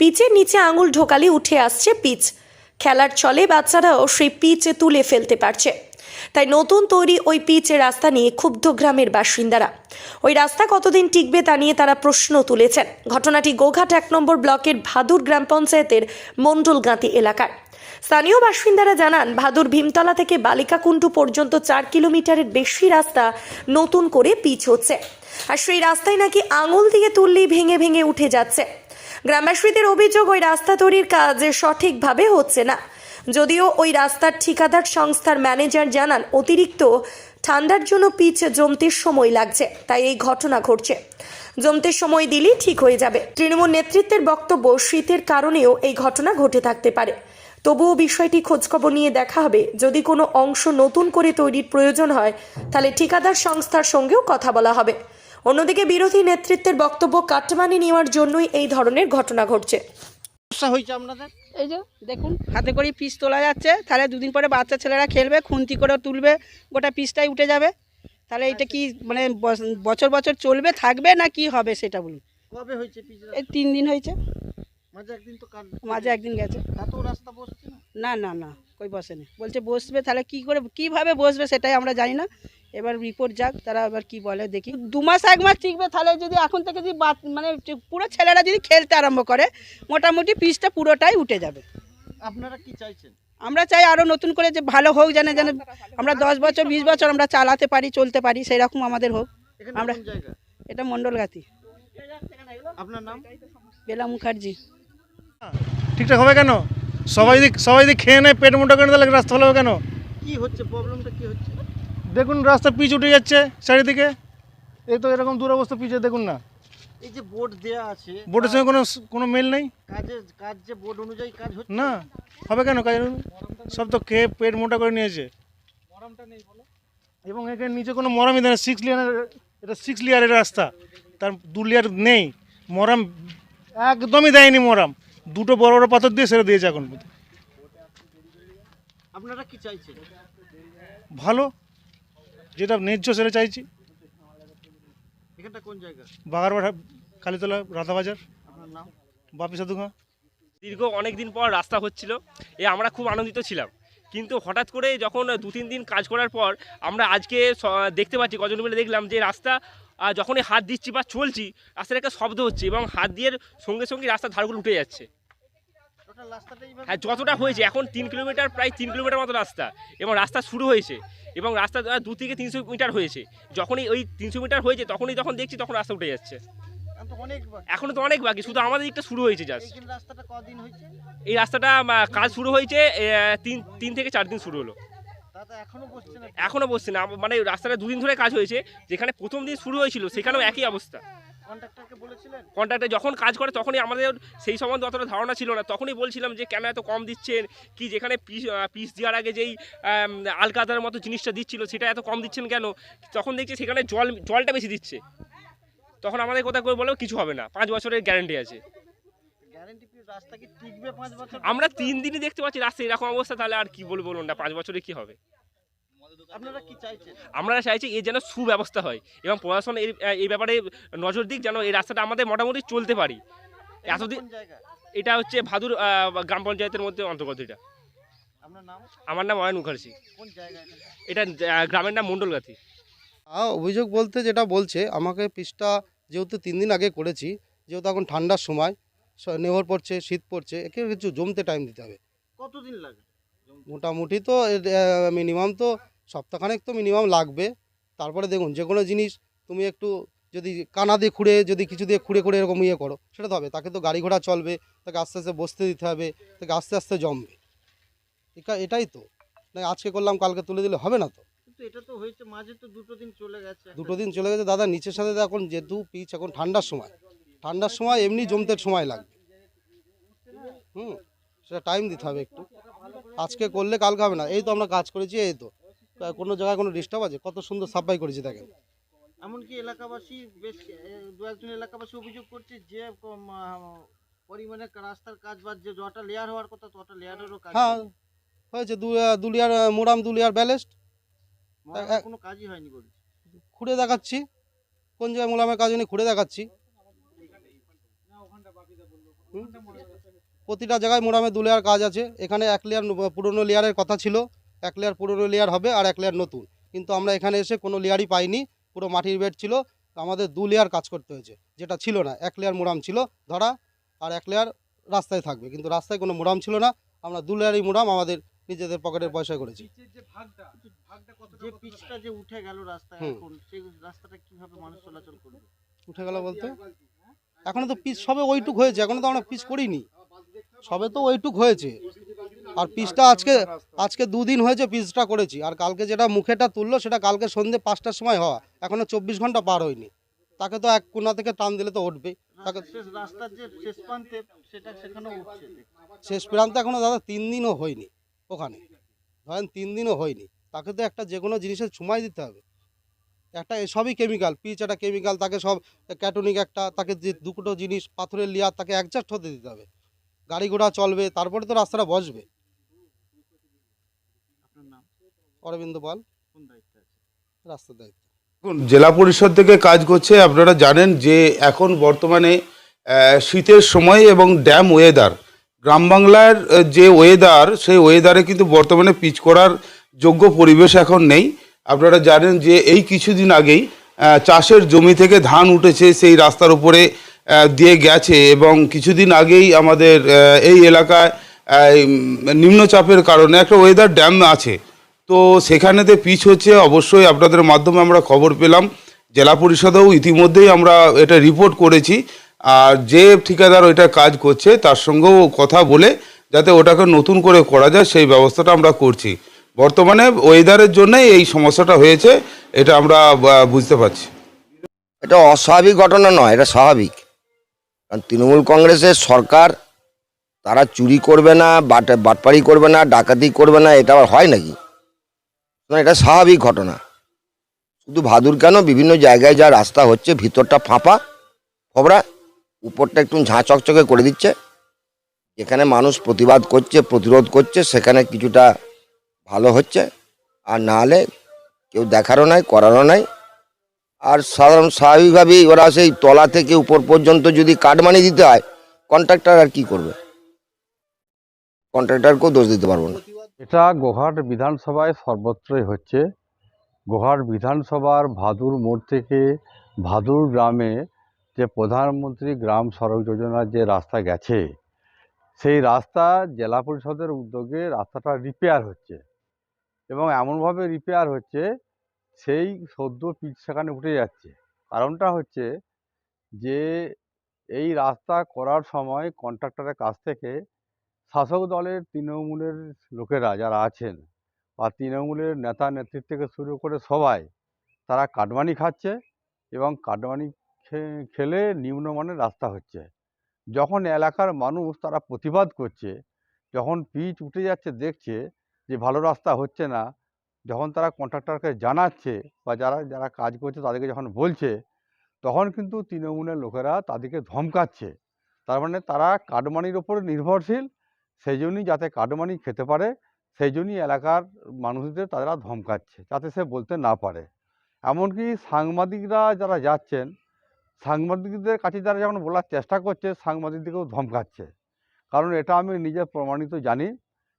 পিচের নিচে আঙুল ঢোকালে উঠে আসছে পিচ। খেলার ছলে বাচ্চারাও সেই পিচ তুলে ফেলতে পারছে। তাই নতুন তৈরি ওই পিচ রাস্তা নিয়ে ক্ষুব্ধ গ্রামের বাসিন্দারা। ওই রাস্তা কতদিন টিকবে তা নিয়ে তারা প্রশ্ন তুলেছেন। ঘটনাটি গোঘাট এক নম্বর ব্লকের ভাদুর গ্রাম পঞ্চায়েতের মণ্ডলগাঁতি এলাকার। স্থানীয় বাসিন্দারা জানান, ভাদুর ভীমতলা থেকে বালিকাকুণ্ডু পর্যন্ত চার কিলোমিটারের বেশি রাস্তা নতুন করে পিচ হচ্ছে। আর সেই রাস্তায় নাকি আঙুল দিয়ে তুললেই ভেঙে ভেঙে উঠে যাচ্ছে। গ্রামবাসীদের অভিযোগ, ওই রাস্তা তৈরির কাজ সঠিকভাবে হচ্ছে না। যদিও ওই রাস্তার ঠিকাদার সংস্থার ম্যানেজার জানান, অতিরিক্ত ঠান্ডার জন্য পিচ জমতে সময় লাগছে, তাই এই ঘটনা ঘটছে। জমতে সময় দিলেই ঠিক হয়ে যাবে। তৃণমূল নেতৃত্বের বক্তব্য শীতের কারণেও এই ঘটনা ঘটে থাকতে পারে। তবুও বিষয়টি খোঁজখবর নিয়ে দেখা হবে। যদি কোনো অংশ নতুন করে তৈরির প্রয়োজন হয়, তাহলে ঠিকাদার সংস্থার সঙ্গেও কথা বলা হবে। অন্যদিকে বিরোধী নেতৃত্বের বক্তব্য কাটমানি নেওয়ার জন্যই এই ধরনের ঘটনা ঘটছে। সমস্যা হয়েছে আপনাদের? এই যে দেখুন। হাতে করে পিস তোলা যাচ্ছে তাহলে দুদিন পরে বাচ্চা ছেলেরা খেলবে খুন্তি করে তুলবে গোটা পিসটাই উঠে যাবে। তাহলে এটা কি মানে বস- বছর বছর চলবে থাকবে না কি হবে সেটা বলুন। কবে হয়েছে এই তিন দিন হয়েছে। মাঝে একদিন তো মাঝে একদিন গেছে। রাস্তা বসছে না? না না না কই বসেনি। বলছে বসবে তাহলে কি করে কীভাবে বসবে সেটাই আমরা জানি না। এবার রিপোর্ট যাক তারা এবার কি বলে দেখি। দু মাস এক মাস টিকবে তাহলে যদি এখন থেকে যদি মানে পুরো ছেলেরা যদি খেলতে আরম্ভ করে মোটামুটি পিসটা পুরোটাই উঠে যাবে। আপনারা কি চাইছেন? আমরা চাই আরও নতুন করে যে ভালো হোক যেন যেন আমরা দশ বছর বিশ বছর আমরা চালাতে পারি চলতে পারি সেই রকম আমাদের হোক। আমরা- এটা মণ্ডলগাতি। আপনার নাম? বেলা মুখার্জি। ঠিকঠাক হবে কেন? সবাই যদি সবাই যদি খেয়ে নেয় পেট মোটা করে তাহলে রাস্তা ভালো হবে কেন? কি হচ্ছে? প্রবলেমটা কি হচ্ছে? দেখুন রাস্তা পিচ উঠে যাচ্ছে চারিদিকে। এই তো এরকম দুরবস্থা পিচে দেখুন না। এই যে বোর্ড দেয়া আছে বোর্ডের সঙ্গে কোনো কোনো মেল নেই? কাজের কাজ যে বোর্ড অনুযায়ী কাজ হচ্ছে? না হবে কেন কাজ? সব তো খেয়ে পেট মোটা করে নিয়েছে। মরমটা নেই এবং এখানে নিচে কোনো মরামই দেয় না সিক্স লেয়ারের এটা সিক্স লেয়ারের রাস্তা। তার দু লেয়ার নেই। মরাম একদমই দেয়নি মরাম। দুটো বড় বড় পাথর দিয়ে সেরে দিয়েছে এখন। আপনারা কি চাইছেন? ভালো। যেটা ন্যায্য সেটা চাইছি। এখানটা কোন জায়গা? বাগারবাড়া কালীতলা রাধাবাজার। আপনার নাম? বাপি সাধুঘা দীর্ঘ অনেক দিন পর রাস্তা হচ্ছিল এ আমরা খুব আনন্দিত ছিলাম। কিন্তু হঠাৎ করে যখন দু তিন দিন কাজ করার পর আমরা আজকে দেখতে পাচ্ছি কজন মিলে দেখলাম যে রাস্তা যখনই হাত দিচ্ছি বা চলছি রাস্তার একটা শব্দ হচ্ছে এবং হাত দিয়ে সঙ্গে সঙ্গে রাস্তার ধারগুলো উঠে যাচ্ছে। হ্যাঁ যতটা হয়েছে এখন তিন কিলোমিটার প্রায় তিন কিলোমিটার মতো রাস্তা। এবং রাস্তা শুরু হয়েছে এবং রাস্তা দু থেকে তিনশো মিটার হয়েছে। যখনই ওই তিনশো মিটার হয়েছে তখনই যখন দেখছি তখন রাস্তা উঠে যাচ্ছে। এখনও তো অনেক বাকি। শুধু আমাদের দিকটা শুরু হয়েছে জাস্ট এই রাস্তাটা কাজ শুরু হয়েছে তিন তিন থেকে চার দিন শুরু হলো। এখনও বসছে না মানে রাস্তাটা দুদিন ধরে কাজ হয়েছে যেখানে প্রথম দিন শুরু হয়েছিল সেখানেও একই অবস্থা। কন্ট্রাক্টে যখন কাজ করে তখনই আমাদের সেই সম্বন্ধে অতটা ধারণা ছিল না। তখনই বলছিলাম যে কেন এত কম দিচ্ছেন। কি যেখানে পিস পিস দেওয়ার আগে যেই আম, আলকাতার মতো জিনিসটা দিচ্ছিল সেটা এত কম দিচ্ছেন কেন? তখন দেখছি সেখানে জল জলটা বেশি দিচ্ছে। তখন আমাদের কথা করে বলেও কিছু হবে না। পাঁচ বছরের গ্যারেন্টি আছে। আমরা তিন দিনই দেখতে পাচ্ছি রাস্তা এরকম অবস্থা তাহলে আর কি বলব বলুন না পাঁচ বছরে কি হবে? আপনারা কি চাইছেন? আমরা চাইছি এর যেন সুব্যবস্থা হয় এবং প্রশাসন এই এই ব্যাপারে নজর দিক যেন এই রাস্তাটা আমাদের মোটামুটি চলতে পারি। এতদিন এটা হচ্ছে ভাদুর গ্রাম পঞ্চায়েতের মধ্যে অন্তর্গত এটা। আমার নাম অয়ন মুখার্জি। এটা? গ্রামের নাম মণ্ডলগাথি। হ্যাঁ অভিযোগ বলতে যেটা বলছে আমাকে পিসটা যেহেতু তিন দিন আগে করেছি যেহেতু এখন ঠান্ডার সময় নেহর পড়ছে শীত পড়ছে একে কিছু জমতে টাইম দিতে হবে। কতদিন লাগে? মোটামুটি তো মিনিমাম তো সপ্তাহখানেক তো মিনিমাম লাগবে। তারপরে দেখুন যে কোনো জিনিস তুমি একটু যদি কানা দিয়ে খুঁড়ে যদি কিছু দিয়ে খুঁড়ে খুঁড়ে এরকম ইয়ে করো সেটা তো হবে। তাকে তো গাড়ি ঘোড়া চলবে তাকে আস্তে আস্তে বসতে দিতে হবে তাকে আস্তে আস্তে জমবে। এটাই তো। না আজকে করলাম কালকে তুলে দিলে হবে না তো? এটা তো হয়েছে মাঝে তো দুটো দিন চলে গেছে। দুটো দিন চলে গেছে। দাদা নিচের সাথে এখন যেহেতু পিচ এখন ঠান্ডার সময়। ঠান্ডার সময় এমনি জমতে সময় লাগবে। হুম সেটা টাইম দিতে হবে একটু। আজকে করলে কালকে হবে না। এই তো আমরা কাজ করেছি এই তা। কোনো জায়গায় কোনো ডিস্টার্ব আছে? কত সুন্দর সাফাই করেছি দেখেন। এমনকি এলাকাবাসী বেশ দু একজন এলাকাবাসী অভিযোগ করছে যে পরিমাণে রাস্তার কাজ বা যে যটা লেয়ার হওয়ার কথা তটা লেয়ারেরও কাজ হ্যাঁ হয়েছে দু দুলিয়ার মোরাম দুলিয়ার ব্যালেস্ট কোনো কাজই হয়নি বলছে। খুঁড়ে দেখাচ্ছি। কোন জায়গায় মোলামের কাজ নেই খুঁড়ে দেখাচ্ছি। প্রতিটা জায়গায় মোরামে দু লেয়ার কাজ আছে। এখানে এক লেয়ার পুরনো লেয়ারের কথা ছিল। এক লেয়ার পুরনো লেয়ার হবে আর এক লেয়ার নতুন। কিন্তু আমরা এখানে এসে কোনো লেয়ারই পাইনি পুরো মাটির বেড ছিল। আমাদের দু লেয়ার কাজ করতে হয়েছে যেটা ছিল না। এক লেয়ার মোরাম ছিল ধরা আর এক লেয়ার রাস্তায় থাকবে। কিন্তু রাস্তায় কোনো মোরাম ছিল না। আমরা দু লেয়ারই মোরাম আমাদের নিজেদের পকেটের পয়সা করেছি। যে পিচটা যে উঠে গেল রাস্তায় হুম। এখন সেই রাস্তাটা কীভাবে মানুষ চলাচল করবে? উঠে গেল বলতে? এখনও তো পিচ সবে ওইটুক হয়েছে এখনও তো আমরা পিচ করিনি। সবে তো ওইটুক হয়েছে। আর পিচটা আজকে আজকে দুদিন হয়েছে পিচটা করেছি। আর কালকে যেটা মুখেটা তুললো সেটা কালকে সন্ধ্যে পাঁচটার সময় হওয়া। এখনও চব্বিশ ঘণ্টা পার হয়নি। তাকে তো এক কোনা থেকে টান দিলে তো উঠবে তাকে শেষ প্রান্তে সেটা সেখানে উঠছে। শেষ প্রান্তে এখনও দাদা তিন দিনও হয়নি ওখানে। ধরেন তিন দিনও হয়নি। তাকে তো একটা যে কোনো জিনিসের সময় দিতে হবে। একটা এ সবই কেমিক্যাল পিচ একটা কেমিক্যাল তাকে সব ক্যাটনিক একটা তাকে যে দুটো জিনিস পাথরের লেয়ার তাকে অ্যাডজাস্ট হতে দিতে হবে। গাড়ি ঘোড়া চলবে তারপরে তো রাস্তাটা বসবে আপনার নাম অরবিন্দ পাল কোন দায়িত্বে আছে? রাস্তার দায়িত্ব। দেখুন, জেলা পরিষদ থেকে কাজ করছে আপনারা জানেন যে এখন বর্তমানে শীতের সময় এবং ড্যাম ওয়েদার। গ্রাম বাংলার যে ওয়েদার সেই ওয়েদারে কিন্তু বর্তমানে পিচ করার যোগ্য পরিবেশ এখন নেই। আপনারা জানেন যে এই কিছুদিন আগেই চাষের জমি থেকে ধান উঠেছে সেই রাস্তার উপরে দিয়ে গেছে এবং কিছুদিন আগেই আমাদের এই এলাকায় নিম্নচাপের কারণে একটা ওয়েদার ড্যাম আছে। তো সেখানেতে পিচ হচ্ছে, অবশ্যই আপনাদের মাধ্যমে আমরা খবর পেলাম। জেলা পরিষদেও ইতিমধ্যেই আমরা এটা রিপোর্ট করেছি। আর যে ঠিকাদার ওইটা কাজ করছে, তার সঙ্গেও কথা বলে যাতে ওটাকে নতুন করে করা যায়, সেই ব্যবস্থাটা আমরা করছি। বর্তমানে ওয়েদারের জন্যই এই সমস্যাটা হয়েছে, এটা আমরা বুঝতে পারছি। এটা অস্বাভাবিক ঘটনা নয়, এটা স্বাভাবিক। কারণ তৃণমূল কংগ্রেসের সরকার, তারা চুরি করবে না, বাট বাটপাড়ি করবে না, ডাকাতি করবে না, এটা হয় নাকি? সুতরাং এটা স্বাভাবিক ঘটনা। শুধু ভাদুর কেন? বিভিন্ন জায়গায় যা রাস্তা হচ্ছে, ভিতরটা ফাঁপা। খবরা, উপরটা একটু ঝাঁ চকচকে করে দিচ্ছে। যেখানে মানুষ প্রতিবাদ করছে, প্রতিরোধ করছে, সেখানে কিছুটা ভালো হচ্ছে। আর না হলে কেউ দেখারও নাই, করারও নাই। আর সাধারণ স্বাভাবিকভাবেই ওরা সেই তলা থেকে উপর পর্যন্ত যদি কাঠ কাটমানি দিতে হয়, কন্ট্রাক্টর আর কি করবে? কন্ট্রাক্টরকেও দোষ দিতে পারব না। এটা গোহাট বিধানসভায় সর্বত্রই হচ্ছে। গোহাট বিধানসভার ভাদুর মোড় থেকে ভাদুর গ্রামে যে প্রধানমন্ত্রী গ্রাম সড়ক যোজনার যে রাস্তা গেছে, সেই রাস্তা জেলা পরিষদের উদ্যোগে রাস্তাটা রিপেয়ার হচ্ছে এবং এমনভাবে রিপেয়ার হচ্ছে সেই সদ্য পিচ সেখানে উঠে যাচ্ছে। কারণটা হচ্ছে যে এই রাস্তা করার সময় কন্ট্রাক্টরের কাছ থেকে শাসক দলের তৃণমূলের লোকেরা যারা আছেন বা তৃণমূলের নেতা নেতৃত্ব থেকে শুরু করে সবাই, তারা কাটমানি খাচ্ছে এবং কাটমানি খেলে নিম্নমানের রাস্তা হচ্ছে। যখন এলাকার মানুষ তারা প্রতিবাদ করছে, যখন পিচ উঠে যাচ্ছে, দেখছে যে ভালো রাস্তা হচ্ছে না, যখন তারা কন্ট্রাক্টরকে জানাচ্ছে বা যারা যারা কাজ করছে তাদেরকে যখন বলছে, তখন কিন্তু তৃণমূলের লোকেরা তাদেরকে ধমকাচ্ছে। তার মানে তারা কাটমানির ওপর নির্ভরশীল সেই জন্যই যাতে কাটমানি খেতে পারে, সেই জন্যই এলাকার মানুষদের তারা ধমকাচ্ছে, যাতে সে বলতে না পারে। এমনকি সাংবাদিকরা যারা যাচ্ছেন, সাংবাদিকদের কাছে যারা যখন বলার চেষ্টা করছে, সাংবাদিকদেরকেও ধমকাচ্ছে। কারণ এটা আমি নিজে প্রমাণিত জানি,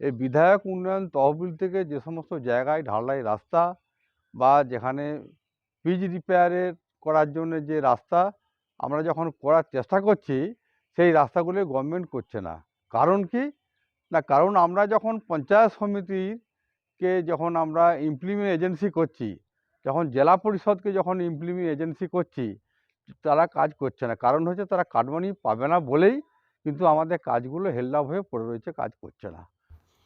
এই বিধায়ক উন্নয়ন তহবিল থেকে যে সমস্ত জায়গায় ঢালাই রাস্তা বা যেখানে পিচ রিপেয়ারের করার জন্য যে রাস্তা, আমরা যখন করার চেষ্টা করছি, সেই রাস্তাগুলি গভর্নমেন্ট করছে না। কারণ কি? না, কারণ আমরা যখন পঞ্চায়েত সমিতিকে যখন আমরা ইমপ্লিমেন্ট এজেন্সি করছি, যখন জেলা পরিষদকে যখন ইমপ্লিমেন্ট এজেন্সি করছি, তারা কাজ করছে না। কারণ হচ্ছে তারা কাটমানি পাবে না বলেই কিন্তু আমাদের কাজগুলো হেল্লাভ হয়ে পড়ে রয়েছে, কাজ করছে না।